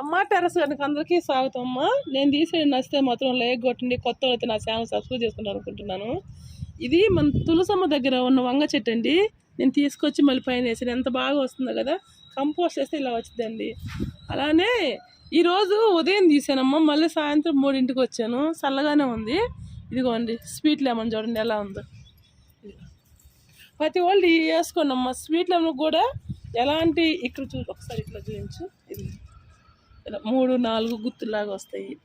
అమ్మ టెరస్ కనుక అందరికీ స్వాగతం అమ్మ. నేను తీసేది నచ్చితే మాత్రం లైక్ కొట్టండి కొత్త అయితే నా ఛానల్ సబ్స్క్రైబ్ చేసుకుంటాను అనుకుంటున్నాను. ఇది మన తులసమ్మ దగ్గర ఉన్న వంగ చెట్టు అండి. నేను తీసుకొచ్చి మళ్ళీ పైన వేసాను. ఎంత బాగా వస్తుందో కదా. కంపోస్ట్ చేస్తే ఇలా వచ్చిందండి. అలానే ఈరోజు ఉదయం తీసానమ్మా. మళ్ళీ సాయంత్రం మూడింటికి వచ్చాను. చల్లగానే ఉంది. ఇదిగోండి స్వీట్ లెమన్ చూడండి ఎలా ఉందో. ప్రతి వాళ్ళు వేసుకోండి అమ్మ. స్వీట్ లెమన్ కూడా ఎలాంటి ఇక్కడ చూ ఒకసారి ఇట్లా చూపించు. ఇది. మూడు నాలుగు గుత్తులాగా వస్తాయి.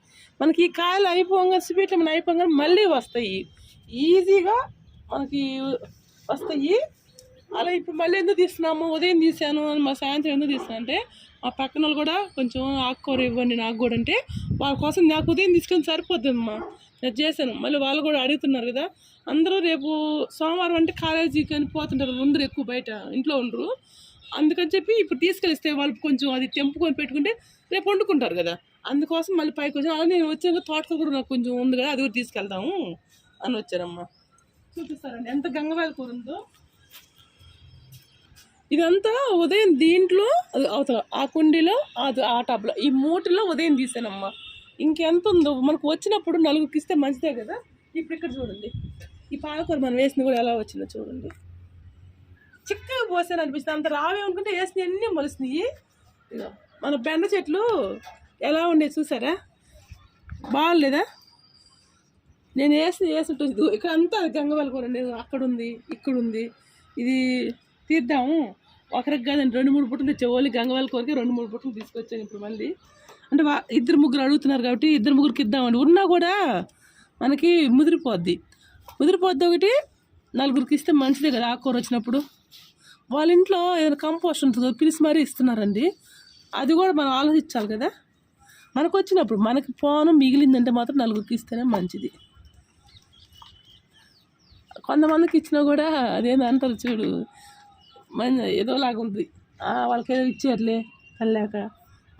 మనకి ఈ కాయలు అయిపోగా స్వీట్ లెమన్ అయిపోగా మళ్ళీ వస్తాయి. ఈజీగా మనకి వస్తాయి. అలా ఇప్పుడు మళ్ళీ ఎందుకు తీస్తున్నాము? ఉదయం తీసాను మా సాయంత్రం ఎందుకు తీసాను అంటే మా పక్కన వాళ్ళు కూడా కొంచెం ఆకుకూర ఇవ్వండి నాకు కూడా అంటే వాళ్ళ కోసం నాకు ఉదయం తీసుకొని సరిపోద్దమ్మా. నేను చేశాను. మళ్ళీ వాళ్ళు కూడా అడుగుతున్నారు కదా. అందరూ రేపు సోమవారం అంటే కాలేజీకి అని పోతుంటారు. ఉండరు ఎక్కువ బయట. ఇంట్లో ఉండరు. అందుకని చెప్పి ఇప్పుడు తీసుకెళ్ళిస్తే వాళ్ళు కొంచెం అది తెంపుకొని పెట్టుకుంటే రేపు వండుకుంటారు కదా. అందుకోసం మళ్ళీ పైకి వచ్చాను అలా నేను వచ్చాక తోటకూర కూడా నాకు కొంచెం ఉంది కదా అది కూడా తీసుకెళ్తాము అని వచ్చారమ్మా. చూపిస్తారండి. ఎంత గంగవాయల కూర ఉందో. ఇదంతా ఉదయం దీంట్లో అది అవతల ఆ కుండీలో అది ఆ టబ్లో ఈ మూటలో ఉదయం తీసానమ్మా. ఇంకెంత ఉందో మనకు వచ్చినప్పుడు నలుగురికి ఇస్తే మంచిదే కదా. ఇప్పుడు ఇక్కడ చూడండి. ఈ పాలకూర మనం వేసింది కూడా ఎలా వచ్చిందో చూడండి. చిక్కగా పోసాను అనిపిస్తుంది. అంత రావే అనుకుంటే వేసిన అన్నీ మొలిసినాయి మన బెండ చెట్లు ఎలా ఉండే చూసారా? బాగాలేదా? నేను వేసి వేసినట్టు ఇక్కడ అంతా గంగవాళ్ళ కూర ఉండేది. అక్కడ ఉంది ఇక్కడ ఉంది. ఇది తీద్దాము. ఒకరికి కాదండి రెండు మూడు పుట్టలు తెచ్చా ఓన్లీ గంగవాళ్ళ కూరకి రెండు మూడు పుట్టలు తీసుకొచ్చాను ఇప్పుడు మళ్ళీ. అంటే వా- ఇద్దరు ముగ్గురు అడుగుతున్నారు కాబట్టి ఇద్దరు ముగ్గురికి ఇద్దామండి. ఉన్నా కూడా మనకి ముదిరిపోద్ది. ముదిరిపోద్ది ఒకటి నలుగురికి ఇస్తే మంచిదే కదా ఆకుకూర వచ్చినప్పుడు. వాళ్ళ ఇంట్లో ఏదైనా కంపోస్ట్ ఉంటుందో పిలిచి మరీ ఇస్తున్నారండి. అది కూడా మనం ఆలోచించాలి కదా. మనకు వచ్చినప్పుడు మనకి పోను మిగిలిందంటే మాత్రం నలుగురికి ఇస్తేనే మంచిది. కొంతమందికి ఇచ్చినా కూడా అదేంది అంటారు చూడు. మన ఏదోలాగా ఉంది. వాళ్ళకి ఏదో ఇచ్చారులే కల్లాక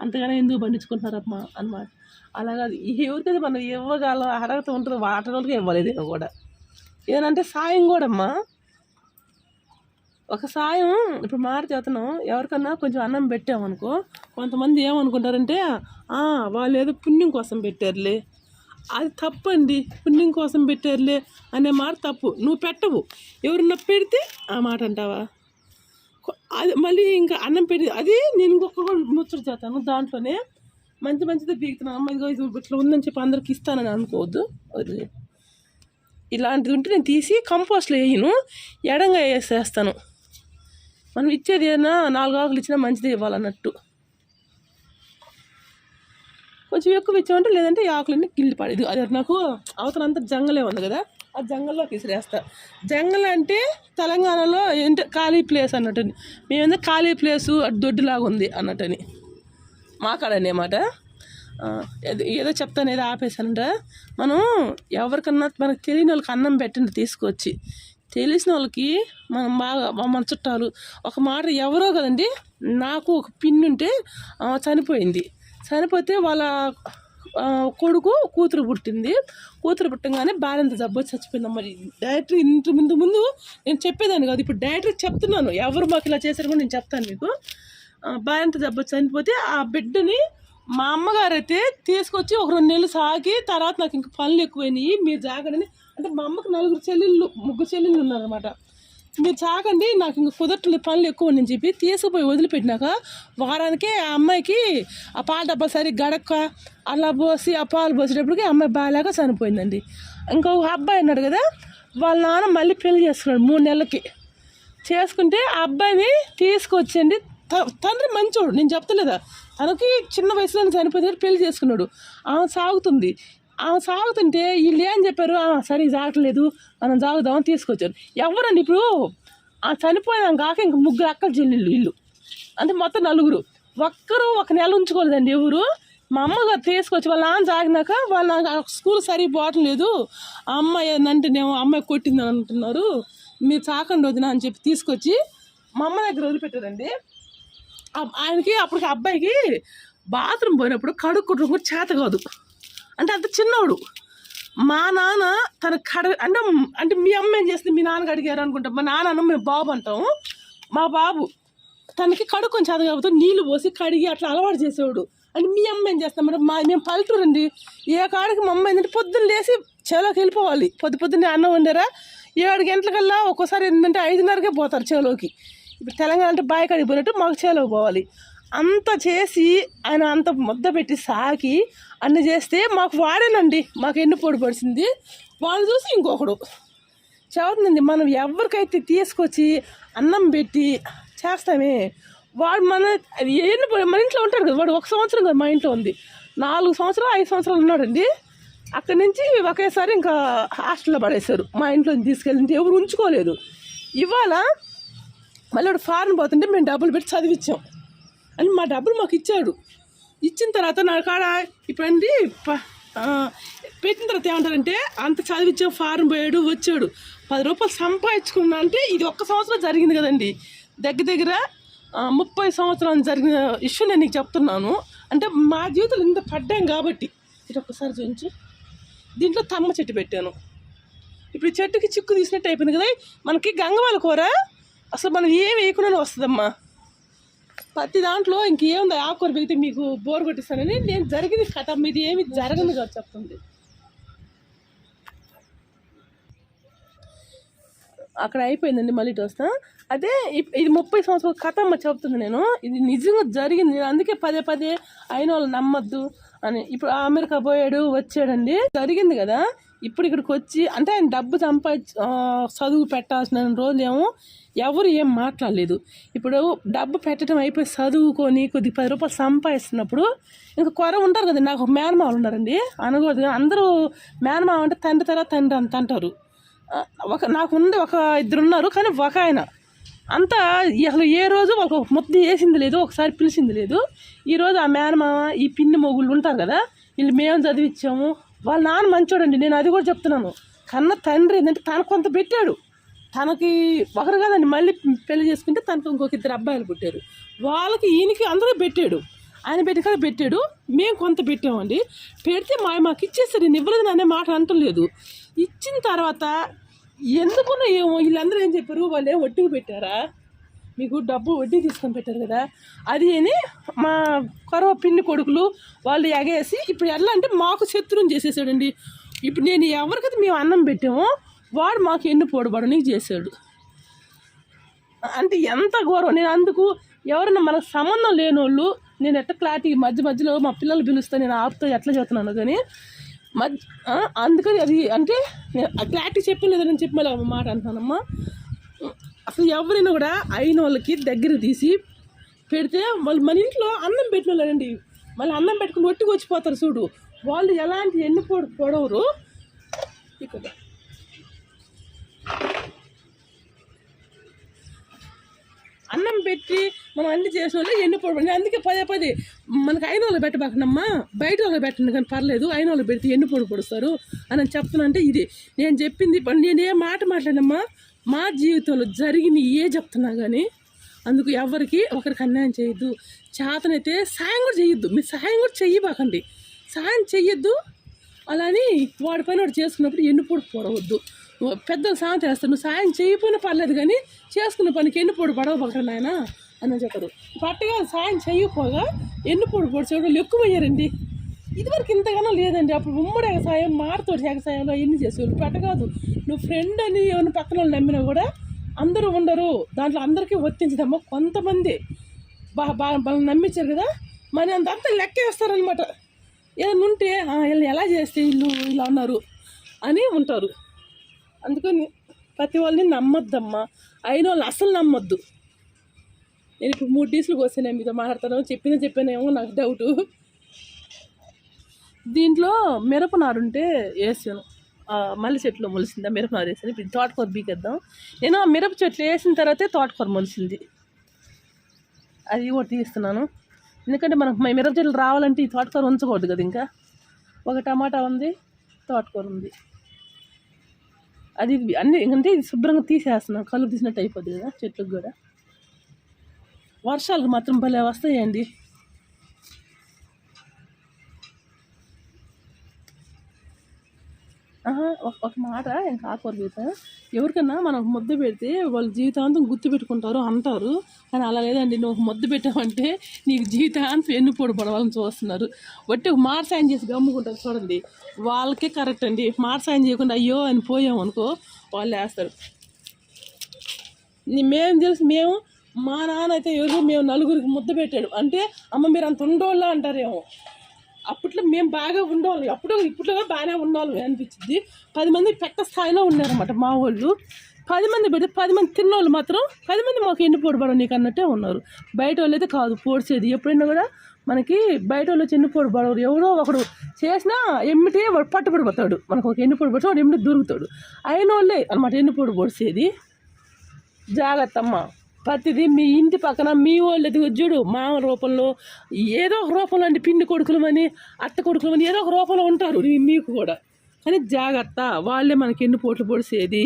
అంతగానే ఎందుకు పండించుకుంటున్నారమ్మా అన్నమాట. అలాగా ఎవరికైతే మనం ఇవ్వగలం అడగతూ ఉంటుంది వాటర్ వాళ్ళకి ఇవ్వలేదు కూడా. ఏదంటే సాయం కూడా అమ్మా ఒక సాయం ఇప్పుడు మాట చేతనం ఎవరికన్నా కొంచెం అన్నం పెట్టామనుకో కొంతమంది ఏమనుకుంటారంటే వాళ్ళు ఏదో పుణ్యం కోసం పెట్టారులే. అది తప్పండి పుణ్యం కోసం పెట్టారులే అనే మాట తప్పు. నువ్వు పెట్టవు. ఎవరన్నా పెడితే ఆ మాట అంటావా? అది మళ్ళీ ఇంకా అన్నం పెట్టి అది నేను ఇంకొక ముచ్చట చేస్తాను దాంట్లోనే. మంచి మంచిది బీగుతున్నాను అమ్మ ఇదిగో ఇది ఇట్లా ఉందని చెప్పి అందరికి ఇస్తానని అనుకోవద్దు. వదిలే. ఇలాంటిది ఉంటే నేను తీసి కంపోస్ట్లో వేయను ఎడంగా వేసేస్తాను. మనం ఇచ్చేది ఏదైనా నాలుగు ఆకులు ఇచ్చినా మంచిది ఇవ్వాలన్నట్టు. కొంచెం ఎక్కువ ఇచ్చామంటే లేదంటే ఈ ఆకులన్నీ గిల్లి పడేది అది నాకు అవతల అంతా జంగలే ఉంది కదా ఆ జంగల్లోకి విసిరేస్తా జంగల్ అంటే తెలంగాణలో ఏంటంటే ఖాళీ ప్లేస్ అన్నట్టని. మేమేందో ఖాళీ ప్లేసు అటు దొడ్డులాగా ఉంది అన్నట్టని. మాకాడనేమాట ఏదో ఏదో చెప్తాను ఏదో ఆపేసానంట మనం ఎవరికన్నా మనకు తెలియని వాళ్ళకి అన్నం పెట్టండి తీసుకొచ్చి. తెలిసిన వాళ్ళకి మనం బాగా మన చుట్టాలు ఒక మాట ఎవరో కదండి నాకు ఒక పిన్ ఉంటే చనిపోయింది. చనిపోతే వాళ్ళ కొడుకు కూతురు పుట్టింది. కూతురు పుట్టంగానే భార్యంత జబ్బు చచ్చిపోయింది. మరి డైరెక్టర్ ఇంత ముందు ముందు నేను చెప్పేదాన్ని కాదు. ఇప్పుడు డైరెక్టర్ చెప్తున్నాను. ఎవరు మాకు ఇలా చేశారు కూడా నేను చెప్తాను మీకు. భార్యంత జబ్బు చనిపోతే ఆ బిడ్డని మా అమ్మగారు అయితే తీసుకొచ్చి ఒక రెండు నెలలు సాగి తర్వాత నాకు ఇంక పనులు ఎక్కువైనాయి. మీరు జాగడని అంటే మా అమ్మకి నలుగురు చెల్లెళ్ళు ముగ్గురు చెల్లెళ్ళు ఉన్నారనమాట మీరు చాకండి నాకు ఇంక కుదరట్లేదు పనులు ఎక్కువ అని చెప్పి తీసుకుపోయి వదిలిపెట్టినాక వారానికే ఆ అమ్మాయికి ఆ పాల డబ్బా సరి గడక్క అలా పోసి ఆ పాలు పోసేటప్పటికి అమ్మాయి బాగాలేక చనిపోయిందండి. ఇంకొక అబ్బాయి ఉన్నాడు కదా వాళ్ళ నాన్న మళ్ళీ పెళ్ళి చేసుకున్నాడు మూడు నెలలకి. చేసుకుంటే ఆ అబ్బాయిని తీసుకొచ్చండి. త- తండ్రి మంచోడు నేను చెప్తలేదా? తనకి చిన్న వయసులోనే చనిపోతే పెళ్ళి చేసుకున్నాడు. ఆమె సాగుతుంది. ఆమె సాగుతుంటే వీళ్ళు ఏం చెప్పారు? సరే సాగట్లేదు మనం సాగుదామని తీసుకొచ్చారు. ఎవరండి ఇప్పుడు? ఆ చనిపోయినాం కాక ఇంక ముగ్గురు అక్కల చెల్లెళ్ళు వీళ్ళు. అంటే మొత్తం నలుగురు. ఒక్కరు ఒక నెల ఉంచుకోలేదండి ఎవరు? మా అమ్మగారు తీసుకొచ్చి వాళ్ళ నాన్న సాగినాక వాళ్ళ స్కూల్ సరిపోవటం లేదు. ఆ అమ్మాయి నేను అమ్మాయి కొట్టిందని అంటున్నారు. మీరు చాకండి వదిన అని చెప్పి తీసుకొచ్చి మా అమ్మ దగ్గర వదిలిపెట్టారండి. ఆయనకి అప్పటికి అబ్బాయికి బాత్రూమ్ పోయినప్పుడు కడుక్కుంటాం కూడా చేత కాదు. అంటే అంత చిన్నోడు. మా నాన్న తన కడ అంటే అంటే మీ అమ్మ ఏం చేస్తుంది మీ నాన్న అడిగారు అనుకుంటాం. మా నాన్న మేము బాబు అంటాము మా బాబు తనకి కడుక్కొని చేత కాబట్టి నీళ్ళు పోసి కడిగి అట్లా అలవాటు చేసేవాడు. అంటే మీ అమ్మ ఏం చేస్తాం మేడం మా మేము పల్లెటూరు అండి ఏ కాడికి మా అమ్మ ఏంటంటే పొద్దున్న లేసి చేలోకి వెళ్ళిపోవాలి. పొద్దు పొద్దున్నే అన్నం వండారా? ఏడు గంటలకల్లా ఒక్కోసారి ఏంటంటే ఐదున్నరకే పోతారు చేలోకి ఇప్పుడు తెలంగాణ అంటే బాయ్ కాడికి పోయినట్టు మాకు చేలోకి పోవాలి. అంత చేసి ఆయన అంత ముద్ద పెట్టి సాకి అన్ని చేస్తే మాకు వాడేనండి. మాకు ఎన్ని పొడి పడిచింది వాళ్ళు చూసి ఇంకొకడు. చదువుతుందండి మనం ఎవరికైతే తీసుకొచ్చి అన్నం పెట్టి చేస్తామే వాడు మన అది ఎన్ని పొడి మన ఇంట్లో ఉంటాడు కదా వాడు ఒక సంవత్సరం కదా మా ఇంట్లో ఉంది. నాలుగు సంవత్సరాలు ఐదు సంవత్సరాలు ఉన్నాడండి. అక్కడి నుంచి ఒకేసారి ఇంకా హాస్టల్లో పడేశారు. మా ఇంట్లో తీసుకెళ్ళింది ఎవరు ఉంచుకోలేదు. ఇవాళ మళ్ళీ వాడు ఫారెన్ పోతుంటే మేము డబ్బులు పెట్టి చదివించాం అని మా డబ్బులు మాకు ఇచ్చాడు. ఇచ్చిన తర్వాత నా కాడ ఇప్పుడండి పెట్టిన తర్వాత ఏమంటారంటే అంత చదివించాం ఫారం పోయాడు వచ్చాడు. పది రూపాయలు సంపాదించుకున్నా అంటే ఇది ఒక్క సంవత్సరం జరిగింది కదండి. దగ్గర దగ్గర ముప్పై సంవత్సరాలు జరిగిన ఇష్యూ నేను నీకు చెప్తున్నాను. అంటే మా జీవితంలో ఇంత పడ్డాం కాబట్టి. ఇది ఒక్కసారి చూపించు. దీంట్లో తమ్మ చెట్టు పెట్టాను. ఇప్పుడు చెట్టుకి చిక్కు తీసినట్టు అయిపోయింది కదా. మనకి గంగవాల కూర అసలు మనం ఏం వేయకుండా వస్తుందమ్మా. ప్రతి దాంట్లో ఇంకేముంది? ఆకుకూర పెడితే మీకు బోర్ కొట్టిస్తానని నేను జరిగింది కథ. మీది ఏమి జరగదు కాదు చెప్తుంది అక్కడ అయిపోయిందండి మళ్ళీ ఇటు వస్తా. అదే ఇప్- ఇది ముప్పై సంవత్సరాల కథ అమ్మ చెప్తుంది నేను. ఇది నిజంగా జరిగింది. నేను అందుకే పదే పదే అయిన వాళ్ళు నమ్మద్దు అని. ఇప్పుడు అమెరికా పోయాడు వచ్చాడండి. జరిగింది కదా? ఇప్పుడు ఇక్కడికి వచ్చి అంటే ఆయన డబ్బు సంపాది చదువు పెట్టాల్సిన రోజులేమో ఎవరు ఏం మాట్లాడలేదు. ఇప్పుడు డబ్బు పెట్టడం అయిపోయి చదువుకొని కొద్ది పది రూపాయలు సంపాదిస్తున్నప్పుడు ఇంకా కొర ఉంటారు కదా నాకు మేనమావలు ఉన్నారండి. అనకూడదు అందరూ మేనమావ అంటే తండ్రి తర్వాత తండ్రి అంత అంటారు. ఒక నాకు ఉంది ఒక ఇద్దరు ఉన్నారు కానీ ఒక ఆయన. అంతా అసలు ఏ రోజు ఒక ముద్ద వేసింది లేదు ఒకసారి పిలిచింది లేదు. ఈరోజు ఆ మేనమామ ఈ పిన్ని మొగుళ్ళు ఉంటారు కదా వీళ్ళు మేము చదివించాము వాళ్ళ నాన్న మంచోడండి నేను అది కూడా చెప్తున్నాను. కన్న తండ్రి ఏంటంటే తనకు కొంత పెట్టాడు. తనకి ఒకరు కాదండి మళ్ళీ పెళ్ళి చేసుకుంటే తనకు ఇంకొక ఇద్దరు అబ్బాయిలు పుట్టారు. వాళ్ళకి ఈయనకి అందరూ పెట్టాడు. ఆయన పెట్టి కదా పెట్టాడు. మేము కొంత పెట్టామండి. పెడితే మా మాకు ఇచ్చేసరి. నేను ఇవ్వలేదు అనే మాట అంటలేదు. ఇచ్చిన తర్వాత ఎందుకున్నా ఏమో వీళ్ళందరూ ఏం చెప్పారు? వాళ్ళు ఏం ఒట్టుకు పెట్టారా? మీకు డబ్బు వడ్డీ తీసుకొని పెట్టారు కదా. అది అని మా కరవ పిన్ని కొడుకులు వాళ్ళు ఎగేసి ఇప్పుడు ఎలా అంటే మాకు శత్రువుని చేసేసాడండి. ఇప్పుడు నేను ఎవరికైతే మేము అన్నం పెట్టామో వాడు మాకు ఎన్ను పోడబడనికి చేశాడు. అంటే ఎంత ఘోరం నేను అందుకు ఎవరైనా మనకు సంబంధం లేని వాళ్ళు నేను ఎట్లా క్లారిటీ మధ్య మధ్యలో మా పిల్లలు పిలుస్తా నేను ఆపుతా ఎట్లా చెప్తున్నాను కానీ మధ్య అందుకని అది అంటే నేను క్లారిటీ చెప్పలేదని చెప్పి మళ్ళీ మాట అంటున్నానమ్మా. అసలు ఎవరైనా కూడా అయిన వాళ్ళకి దగ్గర తీసి పెడితే వాళ్ళు మన ఇంట్లో అన్నం పెట్టిన వాళ్ళండి మళ్ళీ అన్నం పెట్టుకుని ఒట్టుకు వచ్చిపోతారు చూడు. వాళ్ళు ఎలాంటి ఎన్ని పొడ పొడవరు ఇక్కడ అన్నం పెట్టి మనం అన్ని చేసిన వాళ్ళు ఎన్ని పొడి అందుకే పదే పదే మనకి అయిన వాళ్ళు పెట్టబాకనమ్మా. బయట వాళ్ళు పెట్టండి కానీ పర్లేదు. అయిన వాళ్ళు పెడితే ఎన్ని పొడి పొడుస్తారు అని చెప్తున్నా అంటే ఇది. నేను చెప్పింది నేను ఏ మాట మాట్లాడినమ్మా? మా జీవితంలో జరిగిన ఏ చెప్తున్నా కానీ అందుకు ఎవరికి ఒకరికి అన్యాయం చేయొద్దు. చేతనైతే సాయం కూడా చేయొద్దు. మీరు సాయం కూడా చెయ్యబాకండి. సాయం చెయ్యొద్దు. అలాని వాడి పైన వాడు చేసుకున్నప్పుడు ఎన్నుపొడి పొడవద్దు. పెద్దలు సాయం చేస్తారు. నువ్వు సాయం చేయకపోయినా పర్లేదు కానీ చేసుకున్న పనికి ఎన్నుపూడి పడవబోకండి నాయన? అని చెప్పదు పట్టగా సాయం చేయకపోగా ఎన్నుపొడి పొడిచేవాళ్ళు వాళ్ళు ఎక్కువ అయ్యారండి ఇదివరకు ఇంతగానో లేదండి. అప్పుడు ఉమ్మడి ఎగసాయం మారుతోటి వ్యవసాయంలో ఎన్ని చేసేవాళ్ళు? పెట్టకాదు నువ్వు ఫ్రెండ్ అని ఏమైనా పక్కన వాళ్ళు నమ్మినా కూడా అందరూ ఉండరు. దాంట్లో అందరికీ వర్తించదమ్మా కొంతమంది బా బా వాళ్ళని నమ్మించారు కదా మరి అంతంతా లెక్క వేస్తారనమాట ఏదైనా ఉంటే వీళ్ళు ఎలా చేస్తే వీళ్ళు ఇలా ఉన్నారు? అని ఉంటారు. అందుకని ప్రతి వాళ్ళని నమ్మొద్దమ్మా. అయిన వాళ్ళు అసలు నమ్మొద్దు. నేను ఇప్పుడు మూడు డీసులు కోసాను మీతో మాట్లాడతాను. చెప్పినా చెప్పానేమో నాకు డౌటు దీంట్లో మిరపనారు ఉంటే వేసాను. మల్లె చెట్లు మొలిసిందా? మిరపనారు వేసాను. ఇప్పుడు తోటకూర బీకేద్దాం నేను ఆ మిరప చెట్లు వేసిన తర్వాతే తోటకూర మొలిసింది. అది కూడా తీస్తున్నాను. ఎందుకంటే మనకు మిరప చెట్లు రావాలంటే ఈ తోటకూర ఉంచకూడదు కదా ఇంకా. ఒక టమాటా ఉంది తోటకూర ఉంది. అది అన్ని అంటే ఇది శుభ్రంగా తీసేస్తున్నాను కళ్ళు తీసినట్టు అయిపోద్ది కదా చెట్లకు కూడా. వర్షాలకు మాత్రం భలే వస్తాయండి. ఒక మాట ఇంకా ఆకూర గీత ఎవరికన్నా మనం ఒక ముద్ద పెడితే వాళ్ళు జీవితాంతం గుర్తు పెట్టుకుంటారు అంటారు. కానీ అలా లేదండి నువ్వు ఒక ముద్ద పెట్టావంటే నీకు జీవితాంతం ఎన్నుపోడు పడవాలని చూస్తున్నారు. బట్టి ఒక మాట సాయం చేసి గమ్ముకుంటారు చూడండి. వాళ్ళకే కరెక్ట్ అండి. మాట సాయం చేయకుండా అయ్యో అని పోయాం అనుకో వాళ్ళు వేస్తారు మేము తెలుసు మేము మా నాన్న అయితే ఎవరు మేము నలుగురికి ముద్ద పెట్టాడు. అంటే అమ్మ మీరు అంత ఉండోళ్ళ అంటారేమో. అప్పట్లో మేము బాగా ఉండేవాళ్ళం. అప్పుడు ఇప్పట్లో బాగానే ఉండేవాళ్ళం అనిపించింది. పది మంది పెట్ట స్థాయిలో ఉన్నారన్నమాట మా వాళ్ళు. పది మంది పెడితే పది మంది తిన్నోళ్ళు మాత్రం పది మంది మాకు ఎన్ని పొడిపడం నీకు అన్నట్టే ఉన్నారు. బయట వాళ్ళు అయితే కాదు పోడ్చేది. ఎప్పుడైనా కూడా మనకి బయట వాళ్ళు వచ్చి ఎన్ని పొడిపడరు ఎవరో ఒకడు చేసినా ఎమ్మిటే వాడు పట్టుబడిపోతాడు. మనకు ఒక ఎన్ని పొడి వాడు ఎమ్మిటి దొరుకుతాడు. అయిన వాళ్ళే అనమాట ఎన్ని పొడి పొడిచేది జాగ్రత్త అమ్మ. ప్రతిదీ మీ ఇంటి పక్కన మీ వాళ్ళు చూడు మామ రూపంలో ఏదో ఒక రూపంలో అంటే పిండి కొడుకులమని అత్త కొడుకులమని ఏదో ఒక రూపంలో ఉంటారు మీకు కూడా. కానీ జాగ్రత్త వాళ్ళే మనకి ఎన్ని పోట్లు పొడిసేది.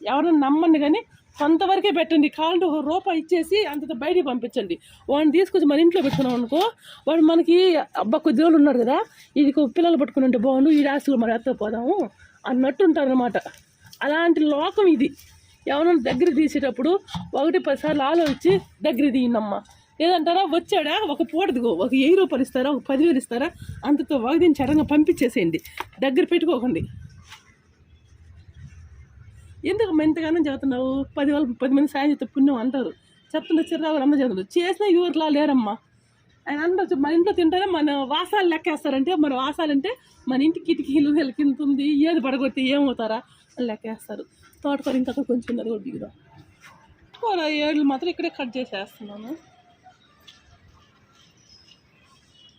ఎవరైనా నమ్మండి కానీ కొంతవరకే పెట్టండి. కావాలంటే ఒక రూపాయి ఇచ్చేసి అంత బయటికి పంపించండి. వాడిని తీసుకొచ్చి మన ఇంట్లో పెట్టుకున్నాం అనుకో వాడు మనకి అబ్బా కొద్ది రోజులు ఉన్నారు కదా ఇది పిల్లలు పట్టుకుని ఉంటే బాగుండు ఈ రాశిలో మరి ఎత్తపోదాము అన్నట్టు ఉంటారు అలాంటి లోకం ఇది. ఎవరైనా దగ్గర తీసేటప్పుడు ఒకటి పదిసార్లు ఆలోచించి దగ్గర తీయండమ్మా లేదంటారా వచ్చాడా? ఒక పూటదిగో ఒక వెయ్యి రూపాయలు ఇస్తారా? ఒక పదివేలు ఇస్తారా? అంతతో వగదిని చడంగా పంపించేసేయండి. దగ్గర పెట్టుకోకండి. ఎందుకు ఎంతగానో చదువుతున్నావు? పది వాళ్ళు పది మంది సాయం చేస్తే పుణ్యం అంటారు. చెప్తుంటే చిరాకు అందరూ చదువుతారు. చేసిన యువర్లా లేరమ్మా. ఆయన అందరూ మన ఇంట్లో తింటారే? మన వాసాలు లెక్కేస్తారంటే మన వాసాలంటే మన ఇంటి కిటికీలు వెలికింతుంది ఏది పడగొడితే ఏమవుతారా? లెక్కేస్తారు. తోటకూర ఇంకా కొంచెం ఉన్నది కూడా దిగుదాం. కూర ఏళ్ళు మాత్రం ఇక్కడే కట్ చేసేస్తున్నాను.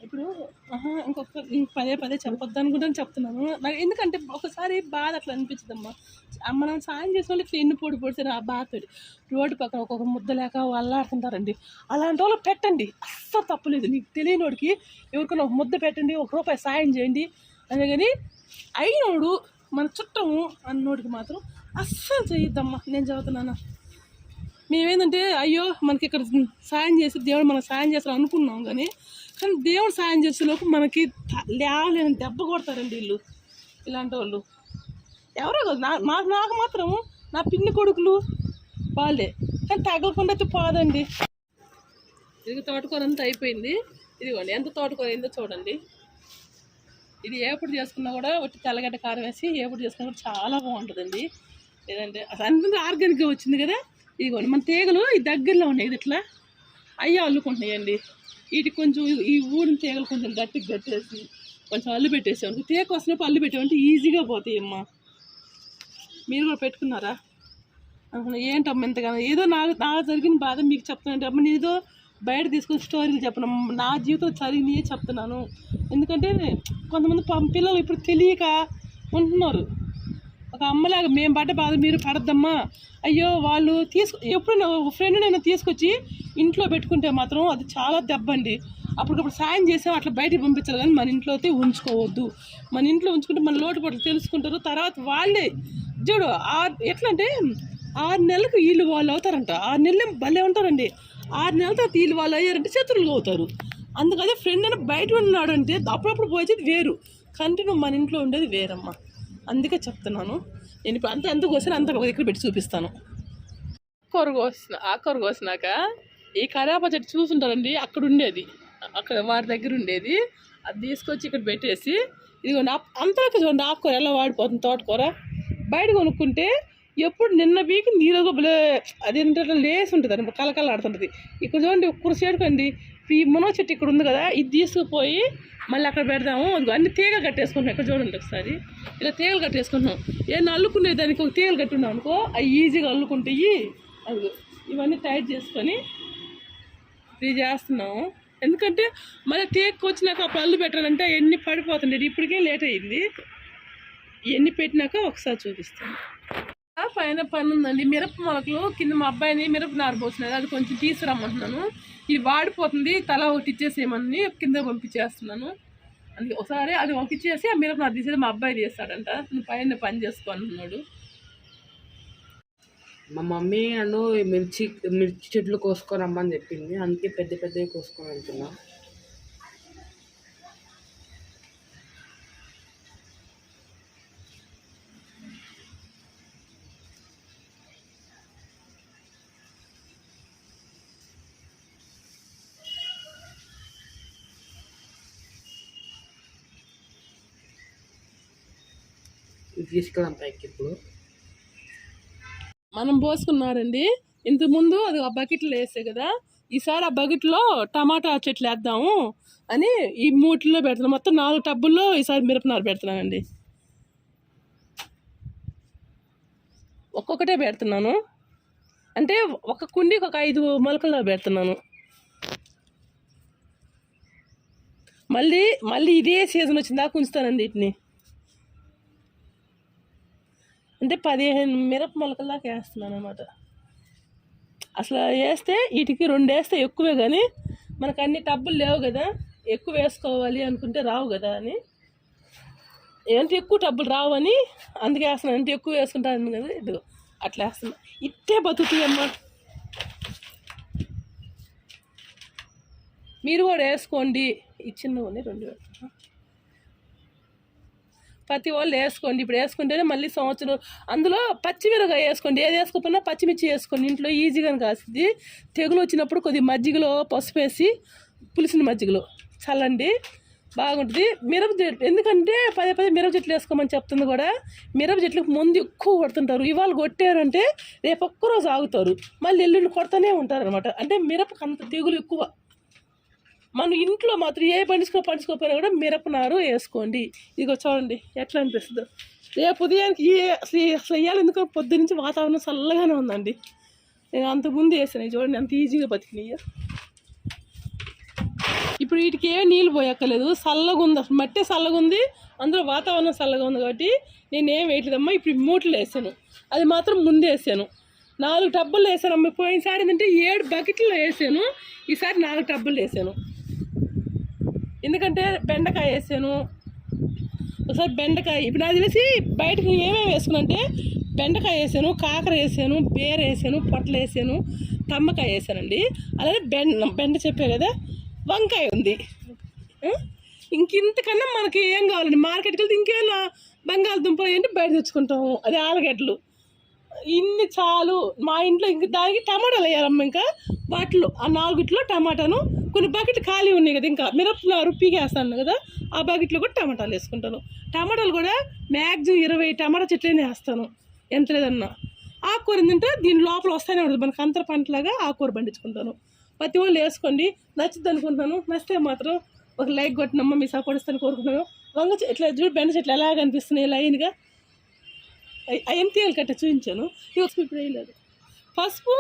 ఇప్పుడు ఆహా, ఇంకొక ఇంక పదే పదే చెప్పొద్దు అనుకుంటాను చెప్తున్నాను. నాకు ఎందుకంటే ఒకసారి బాధ అట్లా అనిపించదు అమ్మ మనం సాయం చేసిన వాళ్ళకి ఎన్ని పొడి పొడిచారు ఆ బాధతోటి రోడ్డు పక్కన ఒక్కొక్క ముద్ద లేక అల్లాడుతుంటారండి అలాంటి వాళ్ళు పెట్టండి. అస్సలు తప్పలేదు నీకు తెలియని వాడికి ఎవరికైనా ఒక ముద్ద పెట్టండి ఒక రూపాయి సాయం చేయండి. అదే కానీ అయినోడు మన చుట్టము అన్నోడికి మాత్రం అస్సలు చేయొద్దమ్మా. నేను చదువుతున్నాను మేమేంటంటే అయ్యో మనకి ఇక్కడ సాయం చేసి దేవుడు మనకు సాయం చేస్తారు అనుకున్నాం కానీ కానీ దేవుడు సాయం చేసేలోపు మనకి త- లేవలేని దెబ్బ కొడతారండి వీళ్ళు. ఇలాంటి వాళ్ళు ఎవరో కాదు నా నాకు నాకు మాత్రం నా పిన్ని కొడుకులు వాళ్ళే. కానీ తగలకుండా అయితే పోదండి. ఇది తోటకూర అంతా అయిపోయింది. ఇదిగోండి ఎంత తోటకూర అయిందో చూడండి. ఇది ఏపుడు చేసుకున్నా కూడా ఒకటి తెల్లగడ్డ కారం వేసి ఏపుడు చేసుకున్నా కూడా చాలా బాగుంటుందండి. లేదంటే అసలు అంత ఆర్గానిక్గా వచ్చింది కదా? ఇదిగోండి మన తీగలు ఈ దగ్గరలో ఉన్నాయి ఇది ఇట్లా అయ్యి అల్లుకుంటున్నాయండి. వీటికి కొంచెం ఈ ఊడిన తీగలు కొంచెం గట్టిగా గట్టేసి కొంచెం అల్లు పెట్టేసాం తీగ వస్తున్నప్పుడు అల్లు పెట్టామంటే ఈజీగా పోతాయి అమ్మా మీరు కూడా పెట్టుకున్నారా? అనుకున్నా ఏంటమ్మా ఇంతగానో ఏదో నాకు నాకు జరిగిన బాధ మీకు చెప్తానంటే అమ్మ నేను ఏదో బయట తీసుకొని స్టోరీలు చెప్పను నా జీవితం జరిగినయే చెప్తున్నాను. ఎందుకంటే కొంతమంది పిల్లలు ఇప్పుడు తెలియక ఉంటున్నారు. ఒక అమ్మలాగా మేము పడ్డ బాధ మీరు పడద్దమ్మా. అయ్యో వాళ్ళు తీసుకు ఎప్పుడైనా ఒక ఫ్రెండ్ నేను తీసుకొచ్చి ఇంట్లో పెట్టుకుంటే మాత్రం అది చాలా దెబ్బండి. అప్పటికప్పుడు సాయం చేసాం అట్లా బయటికి పంపించాలి కానీ మన ఇంట్లో అయితే ఉంచుకోవద్దు. మన ఇంట్లో ఉంచుకుంటే మన లోటుపాట్లు తెలుసుకుంటారు. తర్వాత వాళ్ళే చూడు ఆ ఎట్లా అంటే ఆరు నెలలకు వీళ్ళు వాళ్ళు అవుతారంట. ఆరు నెలలు భలే ఉంటారండి. ఆరు నెలల తర్వాత వీళ్ళు వాళ్ళు అయ్యారంటే శత్రువులు అవుతారు అందుకని ఫ్రెండ్ అని బయట ఉన్నాడు అంటే అప్పుడప్పుడు పోయేది వేరు. కంటిన్యూ మన ఇంట్లో ఉండేది వేరమ్మా. అందుకే చెప్తున్నాను. నేను ఇప్పుడు అంత ఎంత కోసిన అంత దగ్గర పెట్టి చూపిస్తాను. కూర కోసిన ఆకుకూర కోసినాక ఈ కరేపా చెట్టు చూసుంటారండి అక్కడ ఉండేది. అక్కడ వారి దగ్గర ఉండేది. అది తీసుకొచ్చి ఇక్కడ పెట్టేసి ఇదిగోండి ఆప్- అంతలోకి చూడండి ఆకుకూర ఎలా వాడిపోతుంది తోటకూర. బయట కొనుక్కుంటే ఎప్పుడు నిన్న వీకి నీరుగా బలే అది ఏంటంటే లేసి ఉంటుంది అని కలకల ఆడుతుంటుంది ఇక్కడ చూడండి ఒక్కరు చేడుకోండి ఈ మునగ చెట్టు ఇక్కడ ఉంది కదా ఇది తీసుకుపోయి మళ్ళీ అక్కడ పెడదాము అన్ని తీగలు కట్టేసుకున్నాం ఇక్కడ చూడండి ఒకసారి. ఇలా తీగలు కట్టేసుకున్నాం ఏమైనా అల్లుకునే దానికి ఒక తీగలు కట్టున్నాం అనుకో అవి ఈజీగా అల్లుకుంటాయి. అదిగో ఇవన్నీ టైట్ చేసుకొని ఇది చేస్తున్నాము. ఎందుకంటే మళ్ళీ తేక్కు వచ్చినాక పళ్ళు పెట్టాలంటే ఎన్ని పడిపోతుండేది ఇప్పటికే లేట్ అయింది. ఎన్ని పెట్టినాక ఒకసారి చూపిస్తాను. పైన పని ఉందండి మిరప మొలకలు కింద మా అబ్బాయిని మిరప నారు పోసినది అది కొంచెం తీసుకురమ్మంటున్నాను. ఇది వాడిపోతుంది. తల ఒకటి ఇచ్చేసేయమని కింద పంపించేస్తున్నాను. అందుకే ఒకసారి అది ఒకటి ఇచ్చేసి ఆ మిరప నారు తీసేది మా అబ్బాయి చేస్తాడంట నువ్వు పైన పని చేసుకో అంటున్నాడు. మా మమ్మీ నన్ను మిర్చి మిర్చి చెట్లు కోసుకొని రమ్మని చెప్పింది. అందుకే పెద్ద పెద్దవి కోసుకొని వెళ్తున్నాను తీసుకెళ్దాం పైకి ఇప్పుడు మనం పోసుకున్నారండి. ఇంత ముందు అది ఆ బకెట్లో వేసే కదా ఈసారి ఆ బకెట్లో టమాటా చెట్లు వేద్దాము అని ఈ మూటిలో పెడుతున్నాం. మొత్తం నాలుగు టబ్బుల్లో ఈసారి మిరపనారు పెడుతున్నానండి. ఒక్కొక్కటే పెడుతున్నాను. అంటే ఒక కుండీకి ఒక ఐదు మొలకల్లో పెడుతున్నాను. మళ్ళీ మళ్ళీ ఇదే సీజన్ వచ్చిందాక ఉంచుతానండి వీటిని. అంటే పదిహేను మిరప మొలకల్లాగా వేస్తున్నాను అనమాట అసలు వేస్తే వీటికి రెండు వేస్తే ఎక్కువే కానీ మనకు అన్ని టబ్బులు లేవు కదా ఎక్కువ వేసుకోవాలి అనుకుంటే రావు కదా అని. ఏంటి ఎక్కువ టబ్బులు రావు అని అందుకే వేస్తున్నాను. అంటే ఎక్కువ వేసుకుంటాను కదా ఇదిగో అట్లా వేస్తున్నా. ఇట్టే బతుకుతాయి అమ్మా మీరు కూడా వేసుకోండి. ఇచ్చిన రెండు వేలు. ప్రతి వాళ్ళు వేసుకోండి. ఇప్పుడు వేసుకుంటేనే మళ్ళీ సంవత్సరం అందులో పచ్చిమిరకాయ వేసుకోండి. ఏది వేసుకోకపోయినా పచ్చిమిర్చి వేసుకోండి. ఇంట్లో ఈజీగా కాస్తుంది. తెగులు వచ్చినప్పుడు కొద్ది మజ్జిగలో పసుపు వేసి పులిసిన మజ్జిగలో చల్లండి. బాగుంటుంది. మిరప చెట్లు ఎందుకంటే పదే పదే మిరప చెట్లు వేసుకోమని చెప్తుంది కూడా. మిరప చెట్లకు ముందు ఎక్కువ కొడుతుంటారు. ఇవాళ కొట్టారంటే రేపు ఒక్కరోజు ఆగుతారు. మళ్ళీ ఎల్లుండి కొడుతూనే ఉంటారు అనమాట అంటే మిరపకు అంత తెగులు ఎక్కువ. మనం ఇంట్లో మాత్రం ఏ పండించుకో పండించుకోకపోయినా కూడా మిరపనారు వేసుకోండి. ఇదిగో చూడండి ఎట్లా అనిపిస్తుందో. రేపు ఉదయానికి ఏ అసలు వేయాలి ఎందుకో పొద్దు నుంచి వాతావరణం చల్లగానే ఉందండి. నేను అంత ముందు వేసాను చూడండి అంత ఈజీగా బతికినాయి. ఇప్పుడు వీటికి ఏ నీళ్ళు పోయక్కర్లేదు చల్లగా ఉంది అసలు. మట్టి చల్లగా ఉంది అందులో వాతావరణం చల్లగా ఉంది కాబట్టి నేనేం వేయట్లేదమ్మా ఇప్పుడు మూటలు వేసాను. అది మాత్రం ముందు వేసాను. నాలుగు టబ్బులు వేసాను అమ్మ. పోయినసారి ఏంటంటే ఏడు బకెట్లు వేసాను ఈసారి నాలుగు టబ్బులు వేసాను. ఎందుకంటే బెండకాయ వేసాను. ఒకసారి బెండకాయ ఇప్పుడు నాకు తెలిసి బయటకు ఏమేమి వేసుకున్నంటే బెండకాయ వేసాను కాకర వేసాను బేర వేసాను పొట్ల వేసాను తమ్మకాయ వేసానండి. అలాగే బెండ బెండ చెప్పే కదా వంకాయ ఉంది. ఇంకింతకన్నా మనకి ఏం కావాలండి? మార్కెట్కి వెళ్తే ఇంకేమైనా బంగాళదుంపలు ఏంటి బయట తెచ్చుకుంటాము? అది ఆలుగడ్డలు. ఇన్ని చాలు. మా ఇంట్లో ఇంక దానికి టమాటాలు వేయాలమ్మ ఇంకా. వాటిలో ఆ నాలుగిట్లో టమాటాను కొన్ని బకెట్లు ఖాళీ ఉన్నాయి కదా ఇంకా. మిరపలో రుప్పిగేస్తాను కదా ఆ బకెట్లో కూడా టమాటాలు వేసుకుంటాను. టమాటాలు కూడా మ్యాక్సిమం ఇరవై టమాటా చెట్లనే వేస్తాను. ఎంత లేదన్నా. ఆకుకూర ఏంటంటే దీని లోపల వస్తూనే ఉంటుంది. మనకు అంతర పంటలాగా ఆకుకూర పండించుకుంటాను. ప్రతి వాళ్ళు వేసుకోండి. నచ్చుద్ది అనుకుంటున్నాను. నచ్చితే మాత్రం ఒక లైక్ కొట్టినమ్మ. మీ సపోర్ట్ ఇస్తాను కోరుకుంటున్నాను. వంగ చెట్లు చూడు బెండ చెట్లు ఎలా కనిపిస్తున్నాయి లైన్గా. ఎంతీలు కట్ట చూపించాను. ఇప్పుడు వేయలేదు. పసుపు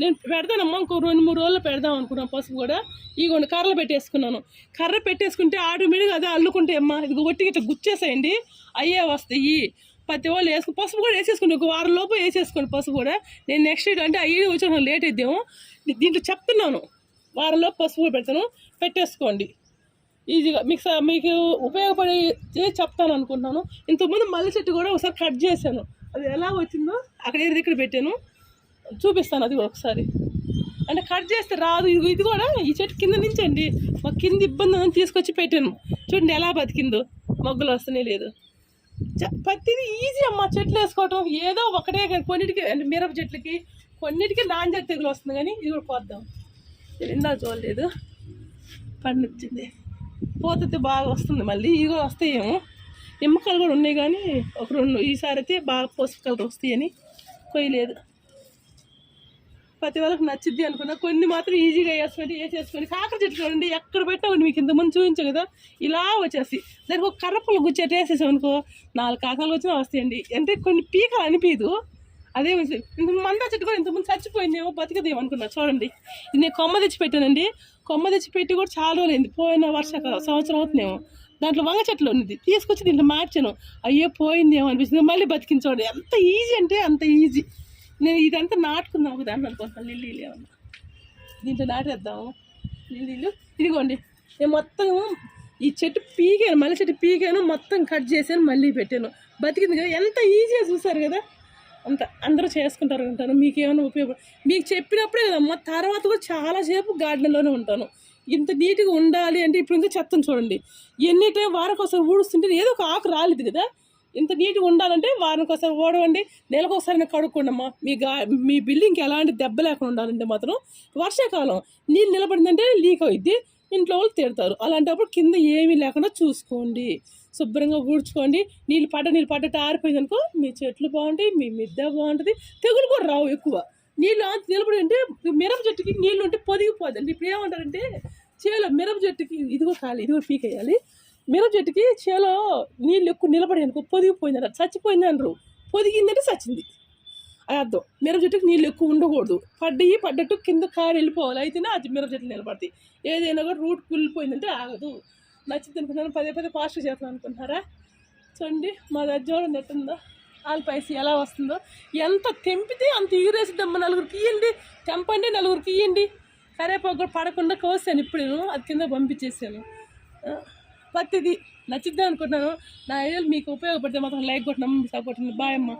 నేను పెడతానమ్మా ఇంకో రెండు మూడు రోజులు పెడదాం అనుకున్నాను పసుపు కూడా. ఇగోండి కర్రలు పెట్టేసుకున్నాను. కర్ర పెట్టేసుకుంటే ఆటోమేటిక్గా అదే అల్లుకుంటే అమ్మా ఇది ఒట్టికి ఇట్లా గుచ్చేసేయండి. అయ్యే వస్తాయి. ప్రతి వాళ్ళు వేసుకుని పసుపు కూడా వేసేసుకోండి. ఒక వారం లోపు వేసేసుకోండి పసుపు కూడా. నేను నెక్స్ట్ ఇయర్ అంటే అయ్యి వచ్చాను లేట్ అయిద్దాము. దీంట్లో చెప్తున్నాను. వారం లోపు పసుపు కూడా పెడతాను. పెట్టేసుకోండి. ఈజీగా మీకు మీకు ఉపయోగపడే చెప్తాను అనుకుంటున్నాను. ఇంతకుముందు మల్లె చెట్టు కూడా ఒకసారి కట్ చేశాను. అది ఎలా వచ్చిందో అక్కడ ఏది ఇక్కడ పెట్టాను. చూపిస్తాను అది కూడా ఒకసారి. అంటే కట్ చేస్తే రాదు. ఇది ఇది కూడా ఈ చెట్టు కింద నుంచి అండి. మా కింద ఇబ్బంది అని తీసుకొచ్చి పెట్టాను. చూడండి ఎలా బతికిందో. మొగ్గలు వస్తూనే లేదు. చ- ఈజీ అమ్మా. చెట్లు వేసుకోవటం. ఏదో ఒకటే కానీ కొన్నిటికి అంటే మిరప చెట్లకి కొన్నిటికి నాంజ తెగులు వస్తుంది కానీ ఇది కూడా పోద్దాం. ఇందా చూడలేదు. పండించింది పోతే బాగా వస్తుంది మళ్ళీ. ఇవి కూడా వస్తాయేమో. నిమ్మకాయలు కూడా ఉన్నాయి కానీ ఒక రెండు ఈసారి అయితే బాగా పసుపు కలర్ వస్తాయని కొయ్యలేదు. ప్రతి వాళ్ళకి నచ్చిద్ది అనుకున్నా కొన్ని మాత్రం ఈజీగా వేసుకొని వేసేసుకొని కాకర చెట్టు చూడండి ఎక్కడ పెట్టా ఉండి మీకు ఇంతకుముందు చూపించు కదా ఇలా వచ్చేసి దానికి ఒక కర్రపులు గుచ్చేట వేసేసాం అనుకో నాలుగు కాకలు వచ్చినా వస్తాయండి. అంటే కొన్ని పీకలు అనిపించదు అదే ఇంత మంద చెట్టు కూడా ఇంతకుముందు చచ్చిపోయిందేమో బతికదేమో అనుకున్నా. చూడండి. ఇది నేను కొమ్మ తెచ్చి పెట్టానండి. కొమ్మ తెచ్చి పెట్టి కూడా చాలా రోజులైంది. పోయిన వర్షాకాలం సంవత్సరం అవుతుందేమో. దాంట్లో వంగ చెట్లు ఉన్నది. తీసుకొచ్చి దీంట్లో మార్చాను. అయ్యో పోయిందేమో అనిపిస్తుంది. మళ్ళీ బతికించండి ఎంత ఈజీ అంటే అంత ఈజీ. నేను ఇదంతా నాటుకుందాం ఒక దాంట్లో అనుకుంటున్నాను లిల్లీలు ఏమన్నా. దీంట్లో నాటేద్దాము. లిల్లీలు ఇదిగోండి. నేను మొత్తం ఈ చెట్టు పీకాను మళ్ళీ చెట్టు పీకాను మొత్తం కట్ చేశాను మళ్ళీ పెట్టాను. బతికింది కదా ఎంత ఈజీగా చూసారు కదా. అంత అందరూ చేసుకుంటారు ఉంటాను మీకు ఏమైనా ఉపయోగం? మీకు చెప్పినప్పుడే కదమ్మా తర్వాత కూడా చాలాసేపు గార్డెన్లోనే ఉంటాను. ఇంత నీట్గా ఉండాలి అంటే ఇప్పుడు ఇంకా చెత్తను చూడండి. ఎన్ని టైం వారికి ఒకసారి ఊడుస్తుంటే ఏదో ఒక ఆకు రాలేదు కదా. ఇంత నీట్గా ఉండాలంటే వారానికి ఒకసారి ఓడవండి నెలకు ఒకసారి కడుక్కోండి అమ్మా మీ గా మీ బిల్డింగ్కి ఎలాంటి దెబ్బ లేకుండా ఉండాలంటే మాత్రం వర్షాకాలం నీళ్ళు నిలబడిందంటే లీక్ అవుద్ది ఇంట్లో వాళ్ళు తిడతారు. అలాంటప్పుడు కింద ఏమీ లేకుండా చూసుకోండి. శుభ్రంగా ఊడ్చుకోండి. నీళ్ళు పడ్డ నీళ్ళు పడ్డట్టు ఆరిపోయింది అనుకో మీ చెట్లు బాగుంటాయి మీ మిద్ద బాగుంటుంది. తెగులు కూడా రావు ఎక్కువ. నీళ్ళు నిలబడి ఉంటే మిరప చెట్టుకి నీళ్ళు ఉంటే పొదిగిపోదండి ఇప్పుడు ఏమంటారంటే చేలో మిరప చెట్టుకి ఇదిగో కాలి ఇదిగో పీకేయాలి. మిరప చెట్టుకి చేలో నీళ్ళు ఎక్కువ నిలబడి అనుకో పొదిగిపోయింది చచ్చిపోయింది అనరు పొదిగిందంటే చచ్చింది. అది అర్థం. మిరప చెట్టుకి నీళ్ళు ఎక్కువ ఉండకూడదు. పడ్డయి పడ్డట్టు కింద కారు వెళ్ళిపోవాలి. అయితేనే అది మిరప చెట్లు నిలబడతాయి ఏదైనా కూడా రూట్ కుళ్ళిపోయిందంటే ఆగదు. నచ్చింది అనుకుంటున్నాను పదే పదే పాస్ట్ చేస్తాను అనుకుంటున్నారా? చూడండి మా దగ్గర దజ్జోడం వాళ్ళ ఆల్పైసి ఎలా వస్తుందో. ఎంత తెంపితే అంత ఎగిరేసిద్దమ్మ నలుగురికి ఇవ్వండి తెంపండి నలుగురికి ఇవ్వండి కరేపాకు కూడా పడకుండా కోసాను ఇప్పుడు నేను అది కింద పంపించేసాను. పత్తిది. నచ్చిద్దాం అనుకుంటున్నాను. నా ఐడియాలు మీకు ఉపయోగపడితే మాత్రం లైక్ కొట్టడం సపోర్ట్ బాయ్ అమ్మ.